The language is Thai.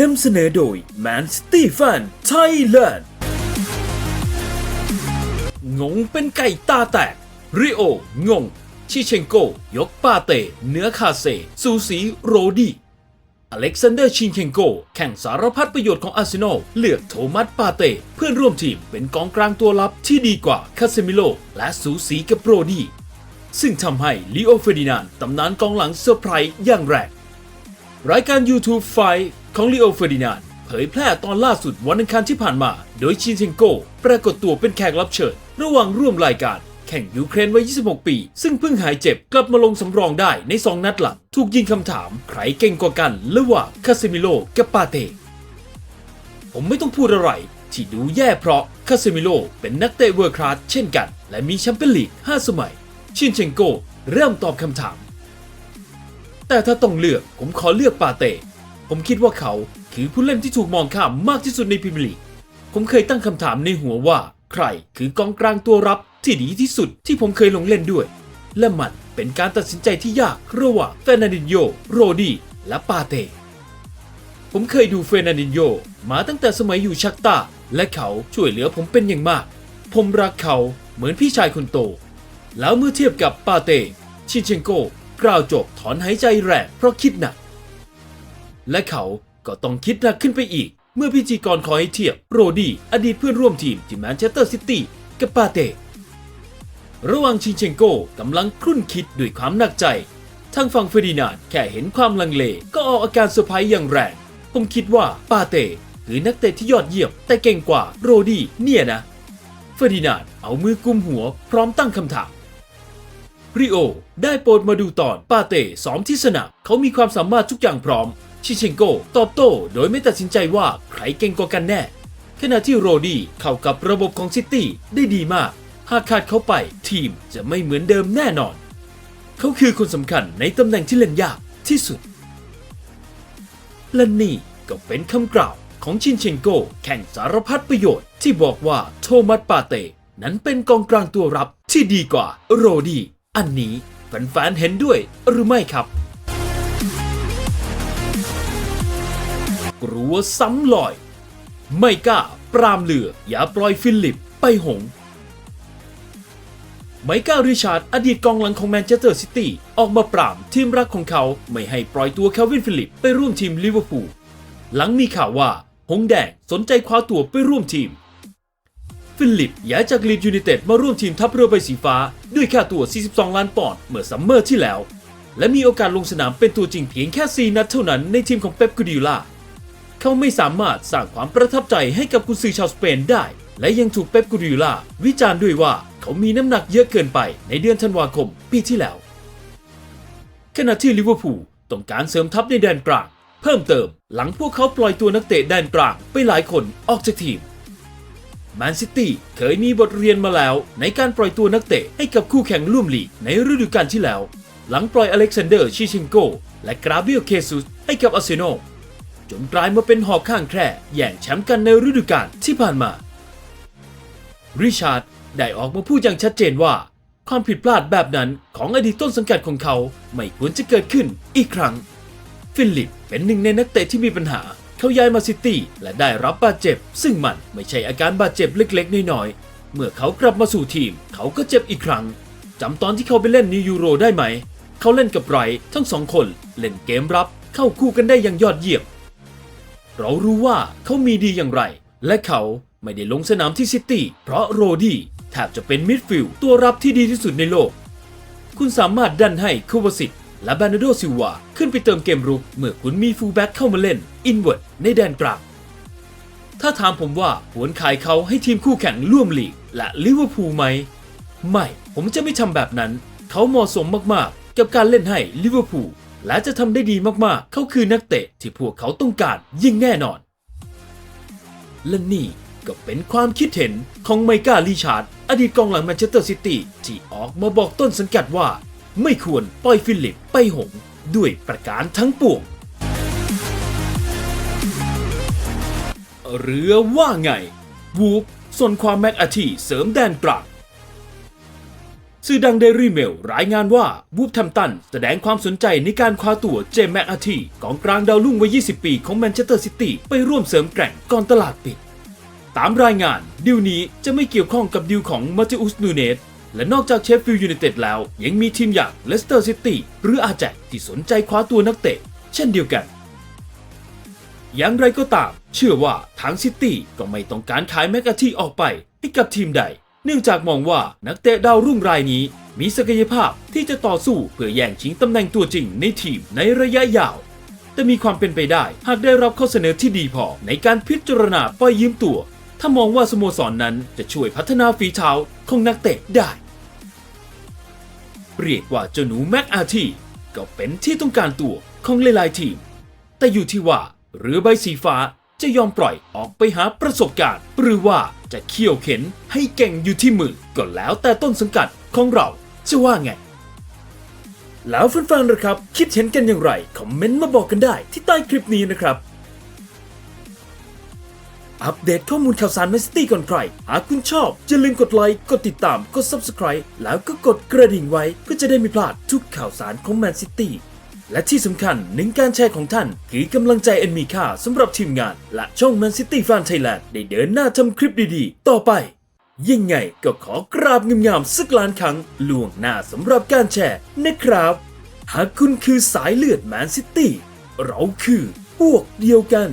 นำเสนอโดย Man City Fan Thailand งงเป็นไก่ตาแตก ริโองง ชิเชงโก ยกปาเต เนื้อคาเซ ซูสีโรดีอเล็กซานเดอร์ชินเคงโก แข่งสารพัดประโยชน์ของอาร์เซนอลเลือกโทมัสปาเตเพื่อนร่วมทีมเป็นกองกลางตัวรับที่ดีกว่าคาเซมิโลและสูสีกับโรดี ซึ่งทำให้ลิโอเฟดินานด์ตำนานกองหลังเซอร์ไพรส์อย่างแรงรายการ YouTube ไฟ ของลีโอเฟอร์ดินานเผยแพร่ตอนล่าสุดวันอังคารที่ผ่านมา โดยชินเซนโกปรากฏตัวเป็นแขกรับเชิญ ระหว่างร่วมรายการ แข่งยูเครนวัย 26 ปี ซึ่งเพิ่งหายเจ็บกลับมาลงสำรองได้ใน 2 นัดหลัง ถูกยิงคำถาม ใครเก่งกว่ากันระหว่างคาเซมิโลกับปาเต ผมไม่ต้องพูดอะไร ที่ดูแย่เพราะคาเซมิโลเป็นนักเตะเวอร์คลาสเช่นกัน และมีแชมเปี้ยนลีก 5 สมัย ชินเชนโกเริ่มตอบคำถาม แต่ถ้าต้องเลือกผมขอเลือกปาเต้ ผมคิดว่าเขาคือผู้เล่นที่ถูกมองข้ามมากที่สุดในพรีเมียร์ลีก ผมเคยตั้งคำถามในหัวว่า ใครคือกองกลางตัวรับที่ดีที่สุดที่ผมเคยลงเล่นด้วย และมันเป็นการตัดสินใจที่ยากระหว่างเฟรนันดินโย โรดีและปาเต้ผมเคยดูเฟรนันดินโยมาตั้งแต่สมัยอยู่ชักตาและเขาช่วยเหลือผมเป็นอย่างมาก ผมรักเขาเหมือนพี่ชายคนโต แล้วเมื่อเทียบกับปาเต้ชินเชนโกกล่าวจบถอนหายใจแรงเพราะคิดหนัก และเขาก็ต้องคิดหนักขึ้นไปอีก เมื่อพิธีกรขอให้เทียบโรดี้อดีตเพื่อนร่วมทีมที่แมนเชสเตอร์ซิตี้กับปาเต้ระหว่างชินเชนโก้กำลังครุ่นคิดด้วยความหนักใจทางฝั่งเฟอร์ดินานแค่เห็นความลังเล ก็ออกอาการเซอร์ไพรส์อย่างแรง ผมคิดว่าปาเต้คือนักเตะที่ยอดเยี่ยมแต่เก่งกว่าโรดี้เนี่ยนะ เฟอร์ดินานเอามือกุมหัวพร้อมตั้งคำถามริโอได้โปรดมาดูตอนปาเต้ซ้อมที่สนามเขามีความสามารถทุกอย่างพร้อม ชิเชนโกตอบโต้โดยไม่ตัดสินใจว่าใครเก่งกว่ากันแน่ ขณะที่โรดี้เข้ากับระบบของซิตี้ได้ดีมาก หากขาดเขาไปทีมจะไม่เหมือนเดิมแน่นอน เขาคือคนสำคัญในตำแหน่งที่เล่นยากที่สุด และนี่ก็เป็นคำกล่าวของชินเชนโกแข่งสารพัดประโยชน์ที่บอกว่าโทมัสปาเต้นั้นเป็นกองกลางตัวรับที่ดีกว่าโรดี้อันนี้แฟนๆเห็นด้วยหรือไม่ครับ กลัวซ้ำลอย ไม่กล้าปรามเหลือ อย่าปล่อยฟิลิปไปหง ไมเคิลริชาร์ดอดีตกองหลังของแมนเชสเตอร์ซิตี้ออกมาปรามทีมรักของเขาไม่ให้ปล่อยตัวเคลวินฟิลิปไปร่วมทีมลิเวอร์พูลหลังมีข่าวว่าหงแดงสนใจคว้าตัวไปร่วมทีม ฟิลิปย้ายจากลีดยูไนเต็ดมาร่วมทีมทัพเรือใบสีฟ้า ด้วยค่าตัว 42 ล้านปอนด์เมื่อซัมเมอร์ที่แล้ว และมีโอกาสลงสนามเป็นตัวจริงเพียงแค่ 4 นัดเท่านั้นในทีมของเป๊ปกูดิโอลา เขาไม่สามารถสร้างความประทับใจให้กับกุนซือชาวสเปนได้ และยังถูกเป๊ปกูดิโอลาวิจารณ์ด้วยว่าเขามีน้ำหนักเยอะเกินไปในเดือนธันวาคมปีที่แล้ว ขณะที่ลิเวอร์พูลต้องการเสริมทัพในแดนกลางเพิ่มเติมหลังพวกเขาปล่อยตัวนักเตะแดนกลางไปหลายคนออกจากทีมแมนซิตี้เคยมีบทเรียนมาแล้วในการปล่อยตัวนักเตะให้กับคู่แข่งร่วมลีกในฤดูกาลที่แล้ว หลังปล่อยอเล็กซานเดอร์ชิชิงโกและกราเบียลเคซุสให้กับอาร์เซนอล จนกลายมาเป็นหอกข้างแคร่แย่งแชมป์กันในฤดูกาลที่ผ่านมา ริชาร์ดได้ออกมาพูดอย่างชัดเจนว่า ความผิดพลาดแบบนั้นของอดีตต้นสังกัดของเขาไม่ควรจะเกิดขึ้นอีกครั้ง ฟิลิปเป็นหนึ่งในนักเตะที่มีปัญหา เขาย้ายมาซิตี้และได้รับบาดเจ็บ ซึ่งมันไม่ใช่อาการบาดเจ็บเล็กๆ น้อยๆ เมื่อเขากลับมาสู่ทีม เขาก็เจ็บอีกครั้งจำตอนที่เขาไปเล่นในยูโรได้ไหม เขาเล่นกับไรท์ทั้งสองคนเล่นเกมรับเข้าคู่กันได้อย่างยอดเยี่ยม เรารู้ว่าเขามีดีอย่างไร และเขาไม่ได้ลงสนามที่ซิตี้เพราะโรดี้แทบจะเป็นมิดฟิลด์ตัวรับที่ดีที่สุดในโลก คุณสามารถดันให้คูวาสิตและบานาโดซิลวาขึ้นไปเติมเกมรุก เมื่อคุณมีฟูลแบ็กเข้ามาเล่นอินเวิร์ดในแดนกลางถ้าถามผมว่าควรขายเขาให้ทีมคู่แข่งร่วมลีกและลิเวอร์พูลไหม ไม่ ผมจะไม่ทำแบบนั้น เขาเหมาะสมมากๆ กับการเล่นให้ลิเวอร์พูล และจะทำได้ดีมากๆ เขาคือนักเตะที่พวกเขาต้องการยิ่งแน่นอน และนี่ก็เป็นความคิดเห็นของไมก้าลีชาร์ดอดีตกองหลังแมนเชสเตอร์ซิตี้ที่ออกมาบอกต้นสังกัดว่า ไม่ควรปล่อยฟิลิปไปหงด้วยประการทั้งปวงเรือว่าไงวูฟส่วนความแม็กอาทีเสริมแดนกลาง สื่อดังเดลี่เมลรายงานว่าบูฟแทมตันแสดงความสนใจในการคว้าตัวเจมส์แมคอาทีกองกลางดาวรุ่งวัย 20 ปีของแมนเชสเตอร์ซิตี้ไปร่วมเสริมแกร่งก่อนตลาดปิด ตามรายงานดิวนี้จะไม่เกี่ยวข้องกับดิวของมาติอุสนูเนสและนอกจากเชฟฟิลด์ยูไนเต็ดแล้ว ยังมีทีมอย่างเลสเตอร์ซิตี้หรืออาแจกที่สนใจคว้าตัวนักเตะ เช่นเดียวกัน อย่างไรก็ตาม เชื่อว่าทางซิตี้ก็ไม่ต้องการขายแมกกาที่ออกไปให้กับทีมใด เนื่องจากมองว่านักเตะดาวรุ่งรายนี้ มีศักยภาพที่จะต่อสู้เพื่อแย่งชิงตำแหน่งตัวจริงในทีมในระยะยาว แต่มีความเป็นไปได้หากได้รับข้อเสนอที่ดีพอในการพิจารณาปล่อยยืมตัว ถ้ามองว่าสโมสรนนั้นจะช่วยพัฒนาฝีเท้าของนักเตะได้ เรียกว่าเจ้าหนูแม็กอาทีก็เป็นที่ต้องการตัวของหลายๆทีม แต่อยู่ที่ว่าเรือใบสีฟ้า จะยอมปล่อยออกไปหาประสบการณ์ หรือว่าจะเขี่ยวเข็นให้เก่งอยู่ที่มือก็แล้วแต่ต้นสังกัดของเราจะว่าไง แล้วแฟนๆนะครับ คิดเห็นกันอย่างไร คอมเมนต์มาบอกกันได้ที่ใต้คลิปนี้นะครับ อัปเดตข้อมูลข่าวสารแมนซิตี้ก่อนใคร หากคุณชอบอย่าลืมกดไลค์ กดติดตาม กด Subscribe แล้วก็กดกระดิ่งไว้เพื่อจะได้ไม่พลาดทุกข่าวสารของแมนซิตี้ และที่สำคัญหนึ่งการแชร์ของท่าน คือกำลังใจอันมีค่าสำหรับทีมงาน และช่องแมนซิตี้แฟนไทยแลนด์ได้เดินหน้าทำคลิปดีๆ ต่อไป ยังไงก็ขอกราบงามๆสักล้านครั้งล่วงหน้าสำหรับการแชร์นะครับ หากคุณคือสายเลือดแมนซิตี้เราคือพวกเดียวกัน